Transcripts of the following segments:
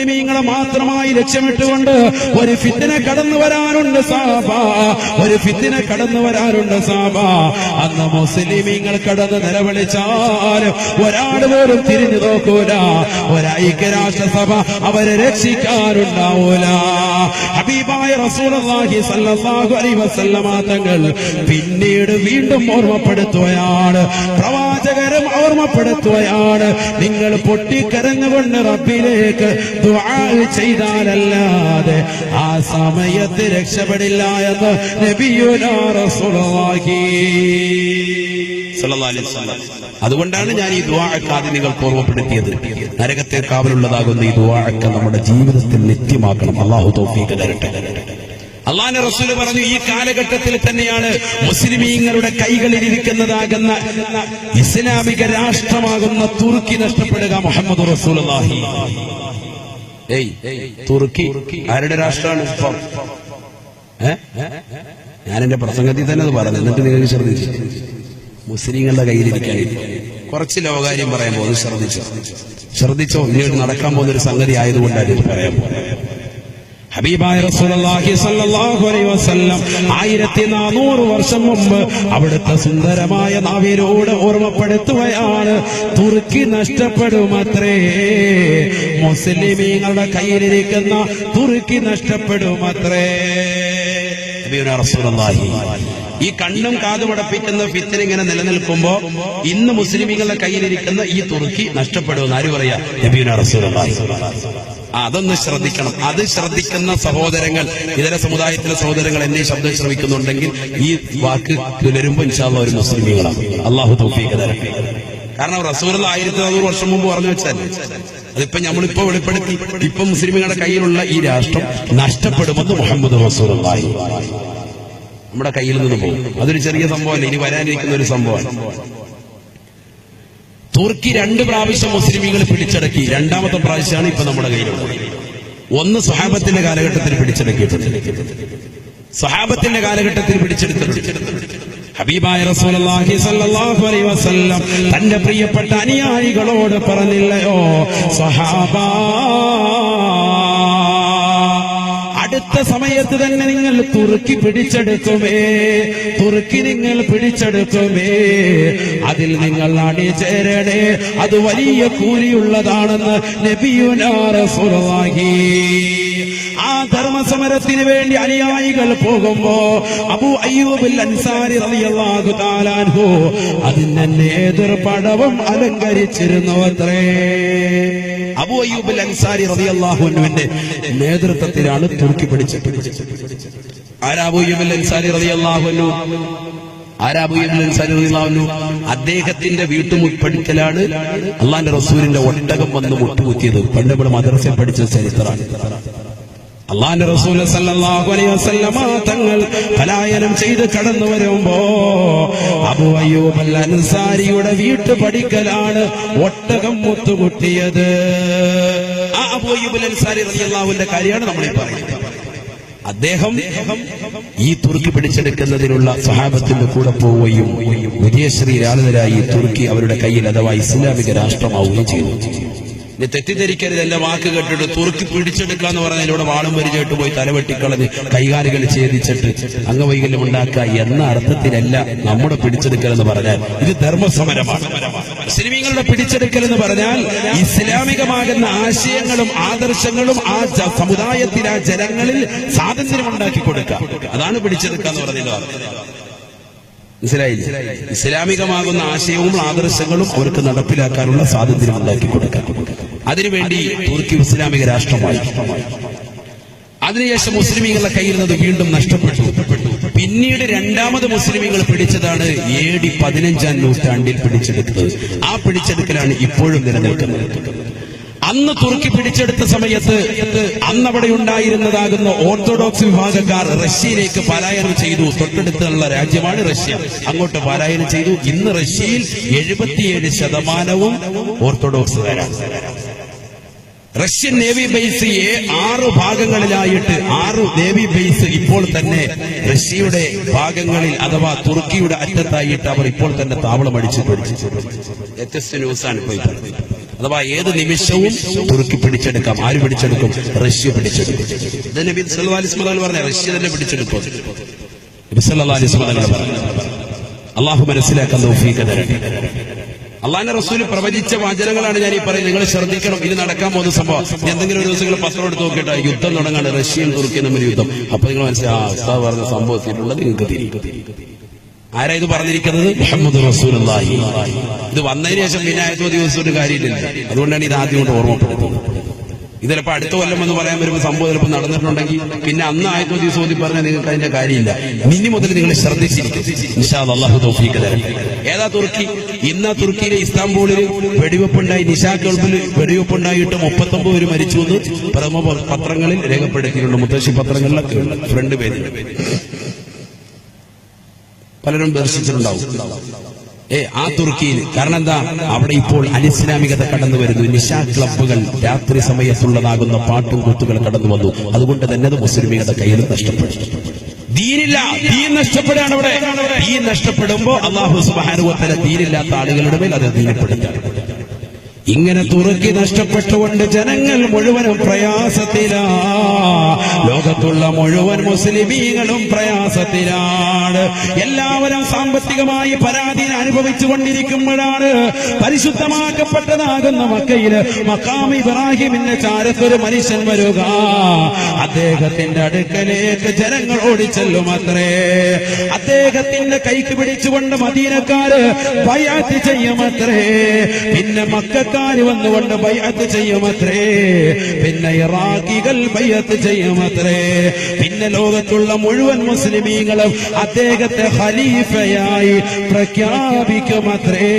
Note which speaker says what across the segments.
Speaker 1: മുസ്ലിമീങ്ങളെ മാത്രമായി ലക്ഷ്യമിട്ടുകൊണ്ട് ഒരു ഫിത്തിനെ കടന്നു വരാനുണ്ട് സാബ. ഒരു ഫിത്തിനെ കടന്നു വരാനുണ്ട് സാബ. അന്ന് മുസ്ലിമീങ്ങൾ കടന്ന് നിലവിളിച്ചാൽ ഒരാൾ പോലും തിരിഞ്ഞു നോക്കൂല. ഒരൈക്യരാഷ്ട്രസഭ അവരെ രക്ഷിക്കാനുണ്ടാവൂല. ഹബീബായ റസൂലി സല്ലല്ലാഹു അലൈഹി വസല്ലമ തങ്ങൾ പിന്നീട് വീണ്ടും ഓർമ്മപ്പെടുത്തുകയാണ്. പ്രവാചകരും ഓർമ്മപ്പെടുത്തുകയാണ്. നിങ്ങൾ പൊട്ടിക്കരഞ്ഞുകൊണ്ട് റബ്ബിലേക്ക് ചെയ്താലല്ലാതെ ആ സമയത്ത് രക്ഷപ്പെടില്ല എന്ന് നബിയുനാറസുളവാക്കി. അതുകൊണ്ടാണ് ഞാൻ ഈ ആദ്യം നിങ്ങൾക്ക് ഓർമ്മപ്പെടുത്തിയത്. നരകത്തെ കാവലുള്ളതാകുന്ന ഈ ദുവാഴക്ക നമ്മുടെ ജീവിതത്തിൽ നിത്യമാക്കണം. അള്ളാഹു തൗഫീഖ് തരട്ടെ. അള്ളാന്റെ റസൂൽ പറഞ്ഞു ഈ കാലഘട്ടത്തിൽ തന്നെയാണ് മുസ്ലിമീങ്ങളുടെ കൈകളിൽ ഇരിക്കുന്നതാകുന്ന ഇസ്ലാമിക രാഷ്ട്രമാകുന്ന തുർക്കി നഷ്ടപ്പെടുക മുഹമ്മദ് റസൂലുള്ളാഹി. ഏയ് തുർക്കി ആരുടെ രാഷ്ട്രമാണ് ഇപ്പം? ഞാൻ എന്റെ പ്രസംഗത്തിൽ തന്നെ അത് പറഞ്ഞു എന്നിട്ട് നിങ്ങൾക്ക് ശ്രദ്ധിച്ചു. മുസ്ലിങ്ങളുടെ കയ്യിലിരിക്കാൻ. കുറച്ച് ലോകാര്യം പറയാൻ പോകുന്നു ശ്രദ്ധിച്ചു? ശ്രദ്ധിച്ചോ? നീ നടക്കാൻ പോകുന്ന ഒരു സംഗതി ആയതുകൊണ്ടാണ് പറയാൻ പോകുന്നത്. ആയിരത്തി നാനൂറ് വർഷം മുമ്പ് അവിടുത്തെ സുന്ദരമായ നാവിനോട് ഓർമ്മപ്പെടുത്തുകയാണ് തുർക്കി നഷ്ടപ്പെടുമത്രേ. മുസ്ലിമീങ്ങളുടെ കയ്യിലിരിക്കുന്ന തുറുക്കി നഷ്ടപ്പെടും അത്രേ ഈ കണ്ണും കാതും അടപ്പിക്കുന്ന ഫിത്തിന് ഇങ്ങനെ നിലനിൽക്കുമ്പോ ഇന്ന് മുസ്ലിമീങ്ങളുടെ കയ്യിലിരിക്കുന്ന ഈ തുറുക്കി നഷ്ടപ്പെടുമെന്ന് ആര് പറയാ? അതൊന്ന് ശ്രദ്ധിക്കണം. അത് ശ്രദ്ധിക്കുന്ന സഹോദരങ്ങൾ ഇതര സമുദായത്തിലെ സഹോദരങ്ങൾ എന്നെ ശബ്ദം ശ്രമിക്കുന്നുണ്ടെങ്കിൽ ഈ വാക്ക് പുലരുമ്പോ ഇൻഷാല്ല ഒരു മുസ്ലിമീങ്ങളാണ്. അള്ളാഹു തൗഫീഖ് കാരണം റസൂൽ ആയിരത്തി നാനൂറ് വർഷം മുമ്പ് പറഞ്ഞു വെച്ചാൽ അതിപ്പോ നമ്മളിപ്പോ വെളിപ്പെടുത്തി. ഇപ്പൊ മുസ്ലിമുകളുടെ കയ്യിലുള്ള ഈ രാഷ്ട്രം നഷ്ടപ്പെടുമെന്ന് മുഹമ്മദ് റസൂൽ നമ്മുടെ കയ്യിൽ നിന്ന് പോകും. അതൊരു ചെറിയ സംഭവമല്ല. ഇനി വരാനിരിക്കുന്ന ഒരു സംഭവമാണ്. തുർക്കി രണ്ട് പ്രാവശ്യം മുസ്ലിമികൾ പിടിച്ചടക്കി. രണ്ടാമത്തെ പ്രാവശ്യമാണ് ഇപ്പൊ നമ്മുടെ കയ്യിലുള്ളത്. ഒന്ന് സ്വഹാബത്തിന്റെ കാലഘട്ടത്തിൽ പിടിച്ചടക്കിയിട്ടുണ്ട്. സ്വഹാബത്തിന്റെ കാലഘട്ടത്തിൽ പിടിച്ചെടുത്തിട്ടുണ്ട് ഹബീബായ റസൂലുള്ളാഹി സ്വല്ലല്ലാഹു അലൈഹി വസല്ലം തന്റെ പ്രിയപ്പെട്ട അനുയായികളോട് പറഞ്ഞില്ലയോ? സ്വഹാബ അടുത്ത സമയത്ത് തന്നെ നിങ്ങൾ തുറുക്കി പിടിച്ചെടുക്കുമേ തുറുക്കി നിങ്ങൾ പിടിച്ചെടുക്കുമേ. അതിൽ നിങ്ങൾ അണിചേരണേ അത് വലിയ കൂലിയുള്ളതാണെന്ന് നബിയുനാ റസൂലുള്ളാഹി. ധർമ്മസമരത്തിന് വേണ്ടി അനുയായികൾ പോകുമ്പോ അബു അയ്യൂബിൽ അൻസാരി റളിയല്ലാഹു താലാൻഹു അതിന്റെ നേതൃപടവും അലങ്കരിച്ചിരുന്നു അത്രേ അബു അയ്യൂബിൽ അൻസാരി റളിയല്ലാഹുവിന്റെ നേതൃത്വത്തിലാണ് തൂക്കി പിടിച്ച് ആരാ അബു അയ്യൂബിൽ അൻസാരി റളിയല്ലാഹുവിനു ആരാ അബു അയ്യൂബിൽ അൻസാരി റളിയല്ലാഹുവിനു അദ്ദേഹത്തിന്റെ വീട്ടുമുപ്പടിക്കലാണ് അള്ളാന്റെ റസൂലിന്റെ ഒട്ടകം വന്ന് മുട്ടുകുത്തിയത്. പണ്ട് നമ്മൾ മദ്രസയിൽ പഠിച്ച ചരിത്രമാണ് അള്ളാന്റെ റസൂൽ അലൈഹി തങ്ങൾ പലായനം ചെയ്ത് കടന്നു വരുമ്പോ അബു അയ്യൂബ് അൽ അൻസാരിയുടെ വീട്ടു പഠിക്കലാണ് ഒട്ടകം മുത്തുകുട്ടിയത്. ആ അബു അയ്യൂബ് അൻസാരി റളിയല്ലാഹുവിന്റെ കാര്യമാണ് നമ്മൾ പറയുന്നത്. അദ്ദേഹം ഈ തുർക്കി പിടിച്ചെടുക്കുന്നതിനുള്ള സഹാബത്തിന്റെ കൂടെ പോവുകയും വിജയശ്രീ രാജനരായി തുർക്കി അവരുടെ കയ്യിൽ അഥവാ ഇസ്ലാമിക രാഷ്ട്രമാവുകയും ചെയ്തു. ഇനി തെറ്റിദ്ധരിക്കരുത് എന്റെ വാക്ക് കേട്ടിട്ട് തുറുക്കി പിടിച്ചെടുക്കുക എന്ന് പറഞ്ഞാൽ ഇവിടെ വാളും പരിചയമായിട്ട് പോയി തലവെട്ടിക്കളഞ്ഞ് കൈകാലുകൾ ഛേദിച്ചിട്ട് അംഗവൈകല്യം ഉണ്ടാക്കുക എന്ന അർത്ഥത്തിലല്ല നമ്മുടെ പിടിച്ചെടുക്കൽ എന്ന് പറഞ്ഞാൽ. ഇത് ധർമ്മസമരമാണ്. മുസ്ലിമീങ്ങളുടെ പിടിച്ചെടുക്കൽ എന്ന് പറഞ്ഞാൽ ഇസ്ലാമികമാകുന്ന ആശയങ്ങളും ആദർശങ്ങളും ആ സമുദായത്തിൽ ആ ജനങ്ങളിൽ സ്വാതന്ത്ര്യം ഉണ്ടാക്കി കൊടുക്കുക. അതാണ് പിടിച്ചെടുക്കുക എന്ന് പറഞ്ഞത് മനസ്സിലായില്ലേ? ഇസ്ലാമികമാകുന്ന ആശയവും ആദർശങ്ങളും അവർക്ക് നടപ്പിലാക്കാനുള്ള സ്വാതന്ത്ര്യം ഉണ്ടാക്കി കൊടുക്കാം അതിനുവേണ്ടി തുർക്കി ഇസ്ലാമിക രാഷ്ട്രമായി. അതിനുശേഷം മുസ്ലിമീങ്ങളുടെ കയ്യിൽ നിന്ന് വീണ്ടും നഷ്ടപ്പെട്ടു. പിന്നീട് രണ്ടാമത് മുസ്ലിമീങ്ങൾ പിടിച്ചതാണ് എ ഡി പതിനഞ്ചാം നൂറ്റാണ്ടിൽ പിടിച്ചെടുത്തത്. ആ പിടിച്ചെടുക്കലാണ് ഇപ്പോഴും നിലനിൽക്കുന്നത്. അന്ന് തുർക്കി പിടിച്ചെടുത്ത സമയത്ത് അന്ന് അവിടെ ഉണ്ടായിരുന്നതാകുന്ന ഓർത്തഡോക്സ് വിഭാഗക്കാർ റഷ്യയിലേക്ക് പലായനം ചെയ്തു. തൊട്ടടുത്തുള്ള രാജ്യമാണ് റഷ്യ. അങ്ങോട്ട് പലായനം ചെയ്തു. ഇന്ന് റഷ്യയിൽ എഴുപത്തിയേഴ് ശതമാനവും ഓർത്തഡോക്സ് ഓർത്തഡോക്സുകാരാണ്. റഷ്യൻ നേവി ബേസ് ആറു ഭാഗങ്ങളിലായിട്ട് ആറ് നേവി ബേസ് ഇപ്പോൾ തന്നെ റഷ്യയുടെ ഭാഗങ്ങളിൽ അഥവാ തുർക്കിയുടെ അറ്റത്തായിട്ട് അവർ ഇപ്പോൾ തന്നെ താവളം അടിച്ചു വ്യത്യസ്ത ഈ പറഞ്ഞത്. അഥവാ ഏത് നിമിഷവും തുർക്കി പിടിച്ചെടുക്കാം. ആര് പിടിച്ചെടുക്കും? റഷ്യ പിടിച്ചെടുക്കും. പറഞ്ഞ റഷ്യ തന്നെ പിടിച്ചെടുക്കും. അള്ളാഹു മനസ്സിലാക്കാൻ തരട്ടെ. അള്ളാഹിന്റെ റസൂൽ പ്രവചിച്ച വാചനങ്ങളാണ് ഞാൻ ഈ പറയുന്നത്. നിങ്ങൾ ശ്രദ്ധിക്കണം. ഇത് നടക്കാൻ പോകുന്ന സംഭവം. എന്തെങ്കിലും ഒരു ദിവസം പത്രം എടുത്ത് നോക്കിയിട്ട് യുദ്ധം തുടങ്ങാണ്. റഷ്യയും തുർക്കിയും തമ്മിൽ യുദ്ധം. അപ്പൊ നിങ്ങൾ മനസ്സിലാ പറഞ്ഞ സംഭവത്തിലുള്ളത് നിങ്ങൾക്ക് തിരിക്കും ആരാ ഇത് പറഞ്ഞിരിക്കുന്നത്? മുഹമ്മദ് റസൂൽ ഇത് വന്നതിന് ശേഷം ആയത്തോ ദിവസം ഒരു കാര്യമില്ല. അതുകൊണ്ടാണ് ഇത് ആദ്യം കൊണ്ട് ഓർമ്മപ്പെടുത്തുന്നത്. ഇത് ചിലപ്പോൾ അടുത്ത കൊല്ലം എന്ന് പറയാൻ വരുമ്പോൾ സംഭവം ചിലപ്പോൾ നടന്നിട്ടുണ്ടെങ്കിൽ പിന്നെ അന്ന് ആയത്തോ ദിവസം പറഞ്ഞാൽ നിങ്ങൾക്ക് അതിന്റെ കാര്യമില്ല. ഇനി മുതൽ നിങ്ങൾ ശ്രദ്ധിച്ചിരിക്കും. ഏതാ തുർക്കി? ഇന്ന തുർക്കിയിലെ ഇസ്താംബൂളിൽ വെടിവെപ്പുണ്ടായി നിശാ ഗൾഫിൽ വെടിവെപ്പുണ്ടായിട്ട് മുപ്പത്തൊമ്പത് പേര് മരിച്ചു എന്ന് പ്രഥമ പത്രങ്ങളിൽ രേഖപ്പെടുത്തിയിട്ടുണ്ട്. മുത്തശ്ശി പത്രങ്ങളിലൊക്കെ ഉണ്ട്. ഫ്രണ്ട് പേര് പലരും ദർശിച്ചിട്ടുണ്ടാവും. ഏ ആ തുർക്കിയിൽ. കാരണം എന്താ അവിടെ ഇപ്പോൾ അനിസ്ലാമികത കടന്നു വരുന്നു. നിശാ ക്ലബുകൾ രാത്രി സമയത്തുള്ളതാകുന്ന പാട്ടും കൂത്തുകൾ കടന്നു വന്നു. അതുകൊണ്ട് തന്നെ അത് മുസ്ലിമികളുടെ കയ്യിൽ നഷ്ടപ്പെട്ടു. ദീനില്ല. ദീൻ നഷ്ടപ്പെടുകയാണ് അവിടെ. ദീൻ നഷ്ടപ്പെടുമ്പോ അള്ളാഹു സുബാനുവത്തല ദീനില്ലാത്ത ആളുകളുടെ മേൽ അത് ദീനപ്പെടുത്താണ് ഇങ്ങനെ തുറക്കി നഷ്ടപ്പെട്ടുകൊണ്ട് ജനങ്ങൾ മുഴുവനും പ്രയാസത്തിലാ. ലോകത്തുള്ള മുഴുവൻ മുസ്ലിമീങ്ങളും പ്രയാസത്തിലാണ്. എല്ലാവരും സാമ്പത്തികമായി പരാതി അനുഭവിച്ചു കൊണ്ടിരിക്കുമ്പോഴാണ് പരിശുദ്ധമാക്കപ്പെട്ടതാകുന്ന മക്കയിൽ മക്കാം ഇബ്രാഹിമിന്റെ ചാരത്തൊരു മനുഷ്യൻ വരിക. അദ്ദേഹത്തിന്റെ അടുക്കലേക്ക് ജനങ്ങൾ ഓടിച്ചെല്ലും അത്രേ അദ്ദേഹത്തിന്റെ കൈക്ക് പിടിച്ചുകൊണ്ട് മദീനക്കാര് ബയാത്ത് ചെയ്യുമത്രേ പിന്നെ ഇറാഖുകാർ വന്നുകൊണ്ട് ബയ്യത്ത് ചെയ്യുമത്രേ. പിന്നെ ഇറാഖികൾ ബയ്യത്ത് ചെയ്യുമത്രേ. പിന്നെ ലോകത്തുള്ള മുഴുവൻ മുസ്ലിമീങ്ങളും അദ്ദേഹത്തെ ഖലീഫയായി പ്രഖ്യാപിക്കുമത്രേ.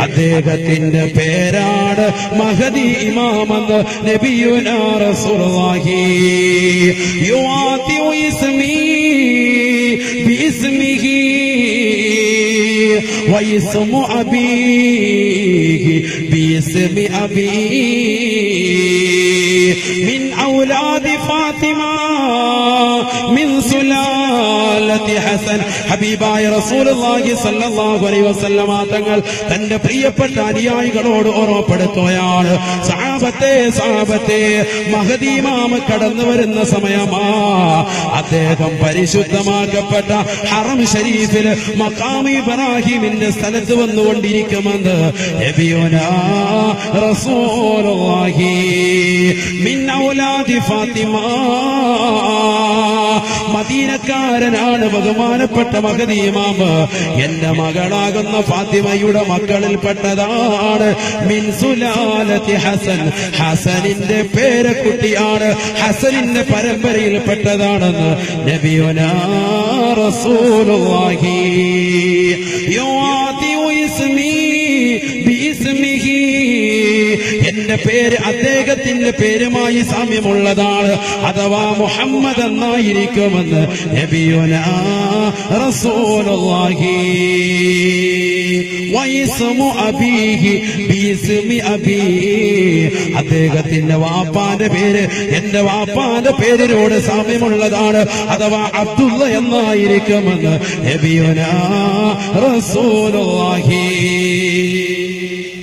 Speaker 1: അദ്ദേഹത്തിന്റെ പേരാണ് മഹദി ഇമാമെന്ന് നബിയുനാ റസൂലുള്ളാഹി. യുവാതി ഇസ്മി ബിസ്മിഹി واسم أبيه باسم أبيه. من أولاد فاطمة ഹസൻ ഹബീബായ റസൂലുള്ളാഹി സല്ലല്ലാഹു അലൈഹി വസല്ലമ തങ്ങൾ തന്റെ പ്രിയപ്പെട്ട അനുയായികളോട് ഓർമ്മപ്പെടുത്തുകയാണ്. സഹാബത്തെ സഹാബത്തെ മഹദി ഇമാമ് കടന്നു വരുന്ന സമയമാ. അദ്ദേഹം പരിശുദ്ധമാക്കപ്പെട്ട ഹറം ശരീഫിൽ മഖാം ഇബ്രാഹിമിന്റെ സ്ഥലത്ത് വന്നുകൊണ്ടിരിക്കുമെന്ന് റസൂലുള്ളാഹി മിൻ ഔലാദി ഫാത്തിമ. മദീനക്കാരനാണ് ബഹുമാനപ്പെട്ട മഹദീമാമ് എന്റെ മകളാകുന്ന ഫാത്തിമയുടെ മക്കളിൽപ്പെട്ടതാണ് മിൻസുലാലത്തി ഹസൻ. ഹസനിന്റെ പേരക്കുട്ടിയാണ് ഹസനിന്റെ പരമ്പരയിൽ പെട്ടതാണെന്ന് നബിയോനാ റസൂലുള്ളാഹി. യുവാതി എന്റെ പേര് അദ്ദേഹത്തിന്റെ പേരുമായി സാമ്യമുള്ളതാണ്. അഥവാ മുഹമ്മദ് എന്നായിരിക്കുമെന്ന് നബിയുനാ റസൂലുള്ളാഹി. അബീഹി അദ്ദേഹത്തിന്റെ വാപ്പാന്റെ പേര് എന്റെ വാപ്പാന്റെ പേരിനോട് സാമ്യമുള്ളതാണ്. അഥവാ അബ്ദുള്ള എന്നായിരിക്കുമെന്ന് നബിയുനാ റസൂലുള്ളാഹി.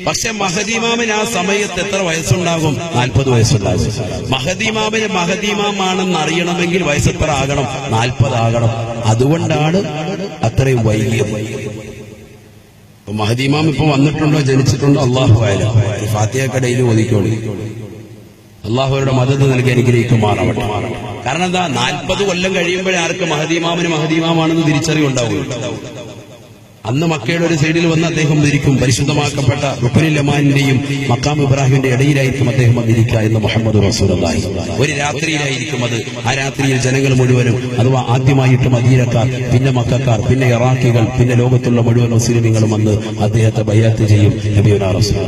Speaker 1: പക്ഷെ മഹദീമാമിന് ആ സമയത്ത് എത്ര വയസ്സുണ്ടാകും? നാൽപ്പത് വയസ്സുണ്ടാകും. മഹദീമാമിന് മഹദീമാമാണെന്ന് അറിയണമെങ്കിൽ വയസ്സ് എത്ര ആകണം? നാൽപ്പത് ആകണം. അതുകൊണ്ടാണ് അത്രയും ഇപ്പൊ മഹദീമാം ഇപ്പൊ വന്നിട്ടുണ്ടോ? ജനിച്ചിട്ടുണ്ടോ? അള്ളാഹു ആയാലും ഫാത്തിയക്കടയിൽ ഒതുക്കോളി അള്ളാഹുവരുടെ മദത് നൽകി അനുഗ്രഹിക്കുമാറാവട്ടെ. കാരണം എന്താ? നാൽപ്പത് കൊല്ലം കഴിയുമ്പോഴേ ആർക്ക് മഹദീമാമിന് മഹദീമാമാണെന്ന് തിരിച്ചറിവുണ്ടാവും അന്ന് മക്കയുടെ ഒരു സൈഡിൽ വന്ന് അദ്ദേഹം ഇരിക്കും പരിശുദ്ധമാക്കപ്പെട്ട റുക്കനിൽ അമാനിന്റെയും മക്കാം ഇബ്രാഹിമിന്റെ ഇടയിലായിരിക്കും അദ്ദേഹം വന്നിരിക്കുക എന്ന് മുഹമ്മദ് റസൂലി ഒരു രാത്രിയിലായിരിക്കും അത്. ആ രാത്രിയിൽ ജനങ്ങൾ മുഴുവനും അഥവാ ആദ്യമായിട്ട് മദീനക്കാർ പിന്നെ മക്കാർ പിന്നെ ഇറാഖികൾ പിന്നെ ലോകത്തുള്ള മുഴുവൻ മുസ്ലിമുകളും വന്ന് അദ്ദേഹത്തെ ബയ്യാത്ത് ചെയ്യും. നബിയുനാ റസൂൽ